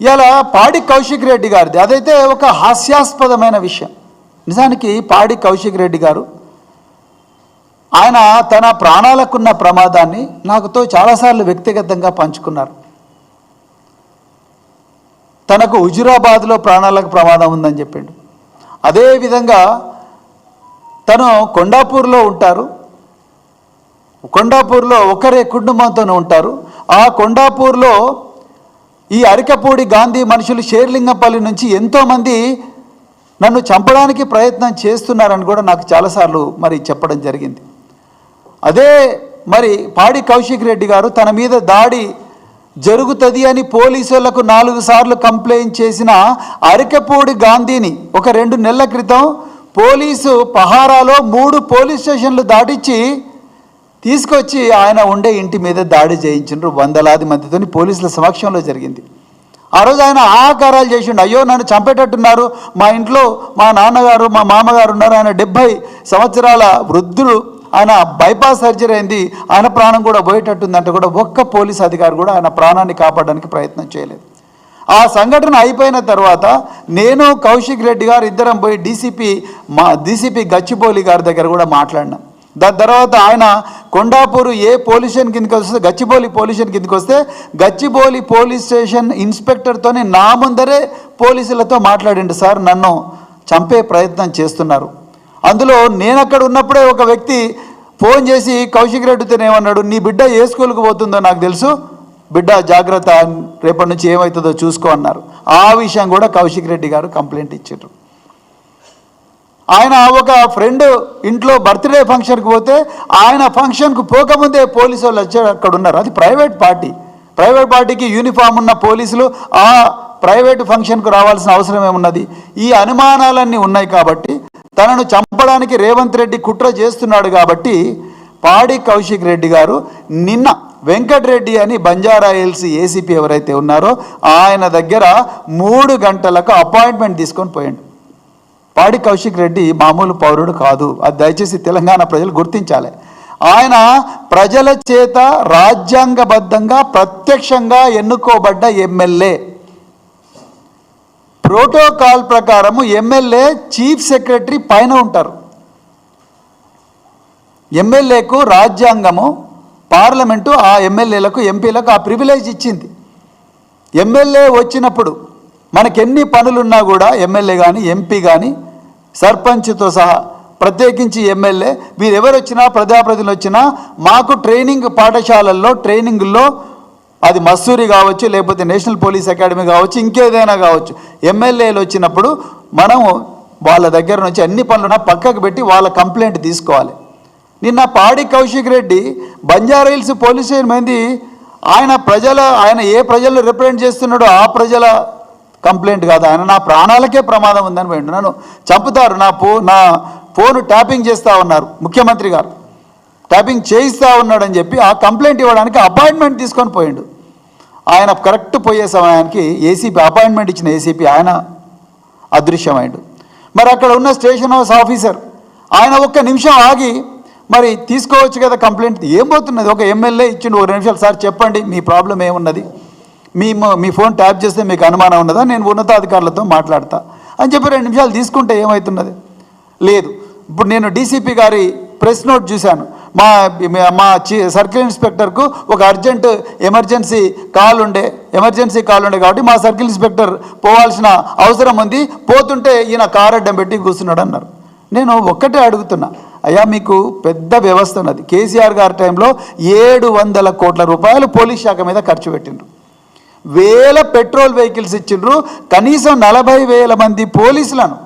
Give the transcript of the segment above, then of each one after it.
ఇలా పాడి కౌశిక్ రెడ్డి గారిది. అదైతే ఒక హాస్యాస్పదమైన విషయం. నిజానికి పాడి కౌశిక్ రెడ్డి గారు ఆయన తన ప్రాణాలకున్న ప్రమాదాన్ని నాకుతో చాలాసార్లు వ్యక్తిగతంగా పంచుకున్నారు. తనకు హుజురాబాద్లో ప్రాణాలకు ప్రమాదం ఉందని చెప్పిండు. అదేవిధంగా తను కొండాపూర్లో ఉంటారు. కొండాపూర్లో ఒకరే కుటుంబంతోనే ఉంటారు. ఆ కొండాపూర్లో ఈ అరికపూడి గాంధీ మనుషులు షేర్లింగంపల్లి నుంచి ఎంతోమంది నన్ను చంపడానికి ప్రయత్నం చేస్తున్నారని కూడా నాకు చాలాసార్లు మరి చెప్పడం జరిగింది. అదే మరి పాడి కౌశిక్ రెడ్డి గారు తన మీద దాడి జరుగుతుంది అని పోలీసులకు నాలుగు సార్లు కంప్లైంట్ చేసిన అరికపూడి గాంధీని ఒక రెండు నెలల క్రితం పోలీసు పహారాలో మూడు పోలీస్ స్టేషన్లు దాటించి తీసుకొచ్చి ఆయన ఉండే ఇంటి మీద దాడి చేయించిండ్రు వందలాది మందితో పోలీసుల సమక్షంలో జరిగింది. ఆ రోజు ఆయన ఆకారాలు చేసిండు. అయ్యో నన్ను చంపేటట్టున్నారు. మా ఇంట్లో మా నాన్నగారు మా మామగారు ఉన్నారు. ఆయన డెబ్భై సంవత్సరాల వృద్ధుడు. ఆయన బైపాస్ సర్జరీ అయింది. ఆయన ప్రాణం కూడా పోయేటట్టుందంటే కూడా ఒక్క పోలీస్ అధికారి కూడా ఆయన ప్రాణాన్ని కాపాడడానికి ప్రయత్నం చేయలేదు. ఆ సంఘటన అయిపోయిన తర్వాత నేను కౌశిక్ రెడ్డి గారు ఇద్దరం పోయి డీసీపీ మా డీసీపీ గచ్చిపోలి గారి దగ్గర కూడా మాట్లాడినాం. దాని తర్వాత ఆయన కొండాపూర్ ఏ పోలీస్ స్టేషన్ కిందకి వస్తే గచ్చిబౌలి పోలీస్ స్టేషన్ కిందకి వస్తే గచ్చిబౌలి పోలీస్ స్టేషన్ ఇన్స్పెక్టర్తోని నా ముందరే పోలీసులతో మాట్లాడిండు సార్ నన్ను చంపే ప్రయత్నం చేస్తున్నారు. అందులో నేను అక్కడ ఉన్నప్పుడే ఒక వ్యక్తి ఫోన్ చేసి కౌశిక్ రెడ్డితో ఏమన్నాడు? నీ బిడ్డ ఏ స్కూల్కి పోతుందో నాకు తెలుసు. బిడ్డ జాగ్రత్త రేపటి నుంచి ఏమవుతుందో చూసుకో అన్నారు. ఆ విషయం కూడా కౌశిక్ రెడ్డి గారు కంప్లైంట్ ఇచ్చారు ఆయన ఒక ఫ్రెండ్ ఇంట్లో బర్త్డే ఫంక్షన్కి పోతే ఆయన ఫంక్షన్కు పోకముందే పోలీసు వాళ్ళు వచ్చి అక్కడ ఉన్నారు. అది ప్రైవేట్ పార్టీ ప్రైవేట్ పార్టీకి యూనిఫామ్ ఉన్న పోలీసులు ఆ ప్రైవేట్ ఫంక్షన్కు రావాల్సిన అవసరం ఏమున్నది? ఈ అనుమానాలన్నీ ఉన్నాయి కాబట్టి తనను చంపడానికి రేవంత్ రెడ్డి కుట్ర చేస్తున్నాడు కాబట్టి పాడి కౌశిక్ రెడ్డి గారు నిన్న వెంకటరెడ్డి అని బంజారా హిల్స్ ఏసీపీ ఎవరైతే ఉన్నారో ఆయన దగ్గర మూడు గంటలకు అపాయింట్మెంట్ తీసుకొని పోయాడు. పాడి కౌశిక్ రెడ్డి మామూలు పౌరుడు కాదు. అది దయచేసి తెలంగాణ ప్రజలు గుర్తించాలి. ఆయన ప్రజల చేత రాజ్యాంగబద్ధంగా ప్రత్యక్షంగా ఎన్నుకోబడ్డ ఎమ్మెల్యే. ప్రోటోకాల్ ప్రకారము ఎమ్మెల్యే చీఫ్ సెక్రటరీ పైన ఉంటారు. ఎమ్మెల్యేకు రాజ్యాంగము పార్లమెంటు ఆ ఎమ్మెల్యేలకు ఎంపీలకు ఆ ప్రివిలేజ్ ఇచ్చింది. ఎమ్మెల్యే వచ్చినప్పుడు మనకెన్ని పనులున్నా కూడా ఎమ్మెల్యే కానీ ఎంపీ కానీ సర్పంచ్తో సహా ప్రత్యేకించి ఎమ్మెల్యే. వీరెవరు వచ్చినా ప్రజాప్రతినిధులు వచ్చినా మాకు ట్రైనింగ్ పాఠశాలల్లో ట్రైనింగ్లో అది మస్సూరి కావచ్చు లేకపోతే నేషనల్ పోలీస్ అకాడమీ కావచ్చు ఇంకేదైనా కావచ్చు. ఎమ్మెల్యేలు వచ్చినప్పుడు మనము వాళ్ళ దగ్గర నుంచి అన్ని పనులున్నా పక్కకు పెట్టి వాళ్ళ కంప్లైంట్ తీసుకోవాలి. నిన్న Padi Kaushik Reddy Banjara Hills police station మంది ఆయన ప్రజల ఆయన ఏ ప్రజలను రిప్రజెంట్ చేస్తున్నాడో ఆ ప్రజల కంప్లైంట్ కాదు. ఆయన నా ప్రాణాలకే ప్రమాదం ఉందని పోయిండు. నన్ను చంపుతారు. నా పో నా ఫోన్ ట్యాపింగ్ చేస్తూ ఉన్నారు ముఖ్యమంత్రి గారు. ట్యాపింగ్ చేయిస్తూ ఉన్నాడని చెప్పి ఆ కంప్లైంట్ ఇవ్వడానికి అపాయింట్మెంట్ తీసుకొని పోయిండు. ఆయన కరెక్ట్ పోయే సమయానికి ఏసీపీ అపాయింట్మెంట్ ఇచ్చిన ఏసీపీ ఆయన అదృశ్యమైండు. మరి అక్కడ ఉన్న స్టేషన్ హౌస్ ఆఫీసర్ ఆయన ఒక్క నిమిషం ఆగి మరి తీసుకోవచ్చు కదా కంప్లైంట్? ఏం పోతున్నది? ఒక ఎమ్మెల్యే ఇచ్చిండు ఒక నిమిషాలు సార్ చెప్పండి మీ ప్రాబ్లం ఏమున్నది? మీ మీ ఫోన్ ట్యాప్ చేస్తే మీకు అనుమానం ఉన్నదా? నేను ఉన్నతాధికారులతో మాట్లాడతా. అని చెప్పి రెండు నిమిషాలు తీసుకుంటే ఏమవుతున్నది లేదు. ఇప్పుడు నేను డీసీపీ గారి ప్రెస్ నోట్ చూశాను. మా మా చి సర్కిల్ ఇన్స్పెక్టర్కు ఒక అర్జెంట్ ఎమర్జెన్సీ కాల్ ఉండే ఎమర్జెన్సీ కాల్ ఉండే కాబట్టి మా సర్కిల్ ఇన్స్పెక్టర్ పోవాల్సిన అవసరం ఉంది. పోతుంటే ఈయన కార్ అడ్డం పెట్టి కూర్చున్నాడు అన్నారు నేను ఒక్కటే అడుగుతున్నా. అయ్యా మీకు పెద్ద వ్యవస్థ ఉన్నది. కేసీఆర్ గారి టైంలో ఏడు వందల కోట్ల రూపాయలు పోలీస్ శాఖ మీద ఖర్చు పెట్టిండ్రు. వేల పెట్రోల్ వెహికల్స్ ఇచ్చిండ్రు. కనీసం నలభై వేల మంది పోలీసులను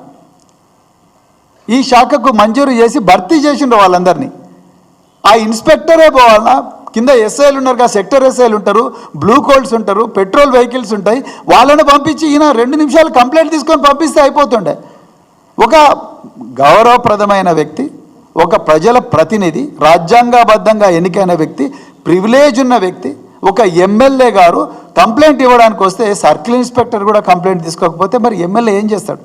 ఈ శాఖకు మంజూరు చేసి భర్తీ చేసిండ్రు వాళ్ళందరినీ. ఆ ఇన్స్పెక్టరే పోవాలా కింద ఎస్ఐలు ఉన్నారు కదా సెక్టర్ ఎస్ఐలు ఉంటారు బ్లూ కోల్డ్స్ ఉంటారు పెట్రోల్ వెహికల్స్ ఉంటాయి వాళ్ళని పంపించి ఈయన రెండు నిమిషాలు కంప్లైంట్ తీసుకొని పంపిస్తే అయిపోతుండే. ఒక గౌరవప్రదమైన వ్యక్తి ఒక ప్రజల ప్రతినిధి రాజ్యాంగబద్ధంగా ఎన్నికైన వ్యక్తి ప్రివిలేజ్ ఉన్న వ్యక్తి ఒక ఎమ్మెల్యే గారు కంప్లైంట్ ఇవ్వడానికి వస్తే సర్కిల్ ఇన్స్పెక్టర్ కూడా కంప్లైంట్ తీసుకోకపోతే మరి ఎమ్మెల్యే ఏం చేస్తాడు?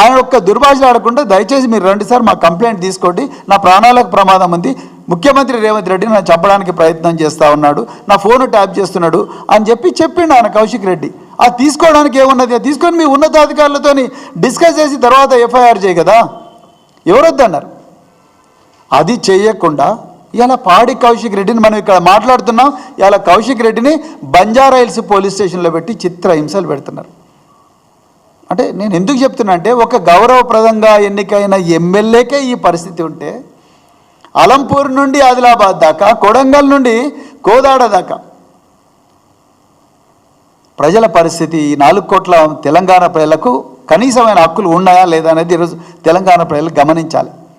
ఆయన ఒక్క దుర్భాష ఆడకుండా దయచేసి మీరు రండి సార్ మా కంప్లైంట్ తీసుకోండి. నా ప్రాణాలకు ప్రమాదం ఉంది. ముఖ్యమంత్రి రేవంత్ రెడ్డి నన్ను చంపడానికి ప్రయత్నం చేస్తూ ఉన్నాడు. నా ఫోన్ ట్యాప్ చేస్తున్నాడు అని చెప్పి చెప్పిండు ఆయన కౌశిక్ రెడ్డి. అది తీసుకోవడానికి ఏమున్నది? అది తీసుకొని మీ ఉన్నతాధికారులతో డిస్కస్ చేసి తర్వాత ఎఫ్ఐఆర్ చేయ కదా. ఎవరొద్దన్నారు? అది చేయకుండా ఇలా పాడి కౌశిక్ రెడ్డిని మనం ఇక్కడ మాట్లాడుతున్నాం. ఇలా కౌశిక్ రెడ్డిని బంజారాయిల్స్ పోలీస్ స్టేషన్లో పెట్టి చిత్ర హింసలు పెడుతున్నారు. అంటే నేను ఎందుకు చెప్తున్నా అంటే ఒక గౌరవప్రదంగా ఎన్నికైన ఎమ్మెల్యేకే ఈ పరిస్థితి ఉంటే అలంపూర్ నుండి ఆదిలాబాద్ దాకా కొడంగల్ నుండి కోదాడ దాకా ప్రజల పరిస్థితి ఈ నాలుగు కోట్ల తెలంగాణ ప్రజలకు కనీసమైన హక్కులు ఉన్నాయా లేదా అనేది ఈరోజు తెలంగాణ ప్రజలు గమనించాలి.